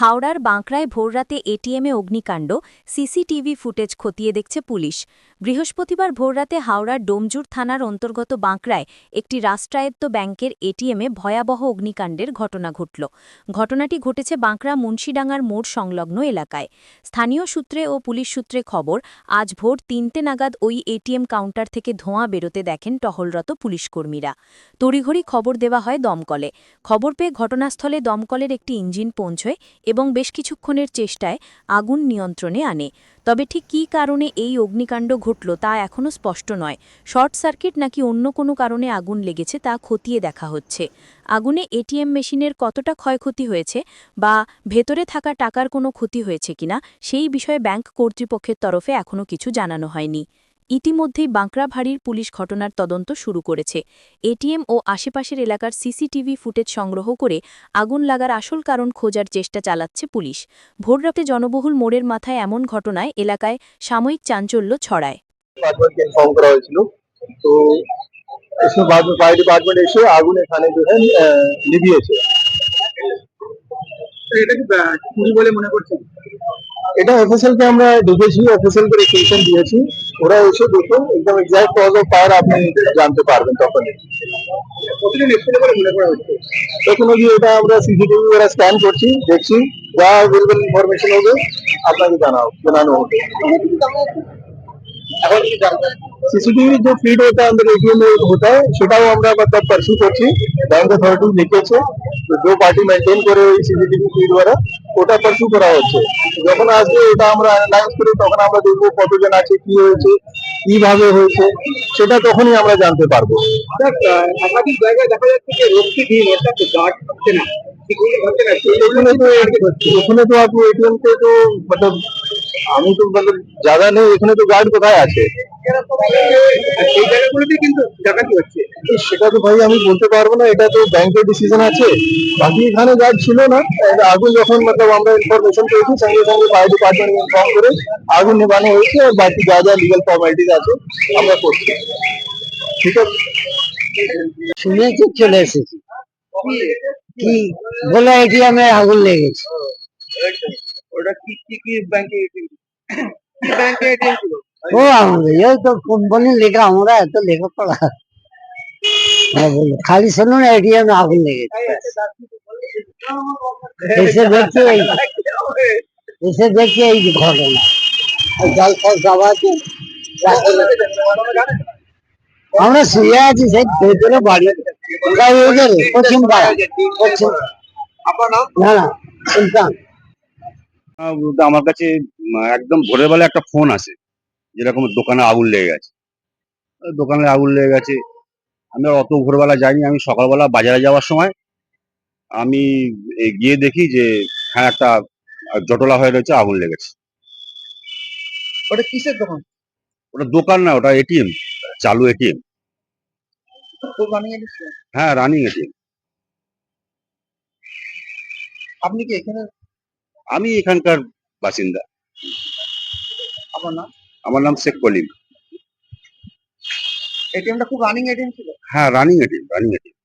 হাওড়ার বাঁকড়ায় ভোররাতে এটিএমে অগ্নিকাণ্ড, সিসিটিভি ফুটেজ খতিয়ে দেখছে পুলিশ। বৃহস্পতিবার ভোররাতে হাওড়ার ডোমজুর থানার অন্তর্গত বাঁকড়ায় একটি রাষ্ট্রায়ত্ত ব্যাংকের এটিএমে ভয়াবহ অগ্নিকাণ্ডের ঘটনা ঘটল। ঘটনাটি ঘটেছে বাঁকড়া মুন্সিডাঙ্গার মোড় সংলগ্ন এলাকায়। স্থানীয় সূত্রে ও পুলিশ সূত্রে খবর, আজ ভোর তিনটে নাগাদ ওই এটিএম কাউন্টার থেকে ধোঁয়া বেরোতে দেখেন টহলরত পুলিশকর্মীরা। তড়িঘড়ি খবর দেওয়া হয় দমকলে। খবর পেয়ে ঘটনাস্থলে দমকলের একটি ইঞ্জিন পৌঁছয় এবং বেশ কিছুক্ষণের চেষ্টায় আগুন নিয়ন্ত্রণে আনে। তবে ঠিক কী কারণে এই অগ্নিকাণ্ড ঘটল তা এখনও স্পষ্ট নয়। শর্ট সার্কিট নাকি অন্য কোনো কারণে আগুন লেগেছে তা খতিয়ে দেখা হচ্ছে। আগুনে এটিএম মেশিনের কতটা ক্ষয়ক্ষতি হয়েছে বা ভেতরে থাকা টাকার কোনো ক্ষতি হয়েছে কিনা সেই বিষয়ে ব্যাংক কর্তৃপক্ষের তরফে এখনও কিছু জানানো হয়নি। ইতিমধ্যেই বাঁকড়াভাড়ির পুলিশ ঘটনার তদন্ত শুরু করেছে এটিএম ও আশেপাশের এলাকার সিসিটিভি ফুটেজ সংগ্রহ করে আগুন লাগার আসল কারণ খোঁজার চেষ্টা চালাচ্ছে পুলিশ ভোররাতে জনবহুল মোড়ের মাথায় এমন ঘটনায় এলাকায় সাময়িক চাঞ্চল্য ছড়ায় डिपार्टमेंट को इन्फॉर्म करा হয়েছিল তো इसमें बाद में फायर डिपार्टमेंट এসে আগুন এখানে जो है আহ, নিভিয়েছে এটা কি আহ, চুরি বলে মনে করছেন এটা এফএসএল কে আমরা ডেকেছি এফএসএল কে রেকুইজিশন দিয়েছি ওরা এসে দেখে একদম এক্সাক্ট কজ অফ ফায়ার আপনি জানতে পারবেন তখন কতদিন এসেছিল বলে মনে করা হচ্ছে তখন ওই এটা আমরা সিসিটিভি ওরা স্ক্যান করছি দেখছি যা অ্যাভেলেবল ইনফরমেশন হবে আপনাকে জানাও জানানো হবে এখন কি জানবেন सीसीटीवी जो फीड होता है अंदर एटीएम में होता है সেটাও আমরা मतलब परस्यू করছি ব্যাংক অথরিটি লিখেছে তো দো পার্টি মেনটেন করে ওই সিসিটিভি ফিড দ্বারা ওটা পারস্যু করা হচ্ছে যখন আসবে এটা আমরা অ্যানালাইজ করি তখন আমরা দেখবো কতজন আছে কি হয়েছে কিভাবে হয়েছে সেটা তখনই আমরা জানতে পারবো দেখ আহ, একাধিক জায়গায় দেখা যাচ্ছে যে রক্ষী দিন অর্থাৎ গার্ড হচ্ছে না সিকিউরিটি হচ্ছে না এখানে তো এখানে তো আপনি এটিএম তে তো मतलब আমি তো मतलब ज्यादा নেই এখানে তো গার্ড কোথায় আছে আর জায়গাগুলোতে কিন্তু ডাকাতি হচ্ছে। সেটা তো ভাই আমি বলতে পারব না এটা তো ব্যাংকের ডিসিশন আছে। বাকি এখানে যা ছিল না আগুন যখন মতলব আমরা ইনফরমেশন পেয়েছি সঙ্গে সঙ্গে ফায়ার ডিপার্টমেন্ট ইনফর্ম করে আগুন নেবানো হয়েছে আর বাকি যা যা লিগাল ফর্মালিটিস আছে আমরা করছি। ঠিক আছে? শুনেছি চলে এসেছি। কি বলে এটিএমে আগুন লেগেছে। ওটা কি কি কি ব্যাংকে ব্যাংকে এটিএম ও আমাদের এই তো কোম্পানি লেখা আমরা এত লেখাপড়া হ্যাঁ বলো খালি শুনুন এটিএমে আগুন লেগেছে। এসে দেখছি এই এসে দেখছি এই যে ঘটনা। জল ফল সব আছে? আমরা শুয়ে আছি সেই ভেতরে বাড়ি। ওদের পশ্চিম পাড়া। পশ্চিম না না সুলতান। আমার কাছে একদম ভোরের বেলা একটা ফোন আসে। যেরকম দোকানে আগুন লেগে গেছে। দোকানে আগুন লেগে গেছে। আমি আর অত ভোরবেলা যাইনি। আমি সকালবেলা বাজারে যাওয়ার সময় আমি গিয়ে দেখি যে হ্যাঁ একটা জটলা হয়ে রয়েছে আগুন লেগেছে। ওটা কিসের দোকান? ওটা দোকান না ওটা এটিএম চালু এটিএম হ্যাঁ রানিং এটিএম আপনি কি এখানে? আমি এখানকার বাসিন্দা। আপনার নাম? আমার নাম শেখ কলিম। এটিএমটা খুব রানিং এটিএম ছিল? হ্যাঁ রানিং এটিএম রানিং এটিএম